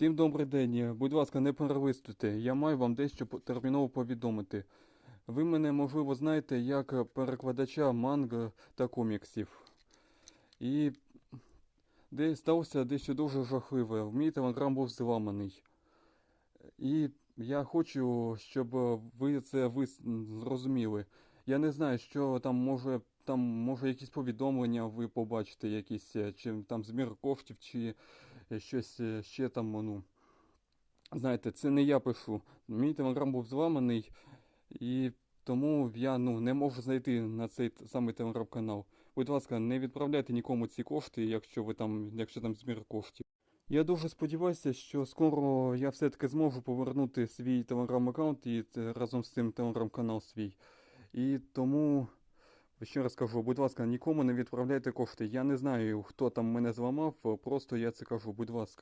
Всім добрий день. Будь ласка, не перевистуйте. Я маю вам дещо терміново повідомити. Ви мене, можливо, знаєте як перекладача манг та коміксів. І де сталося дещо дуже жахливе. Мій телеграм був зламаний. І я хочу, щоб ви це ви зрозуміли. Я не знаю, що там може, там може якісь повідомлення ви побачите, якісь, е, чи там збір коштів, чи щось е, ще там, ну. Знаєте, це не я пишу. Мій телеграм був зламаний, і тому я ну, не можу знайти на цей самий телеграм-канал. Будь ласка, не відправляйте нікому ці кошти, якщо ви там, якщо там збір коштів. Я дуже сподіваюся, що скоро я все-таки зможу повернути свій телеграм-аккаунт і е, разом з цим телеграм-канал свій. І тому ще раз кажу, будь ласка, нікому не відправляйте кошти. Я не знаю, хто там мене зламав, просто я це кажу, будь ласка.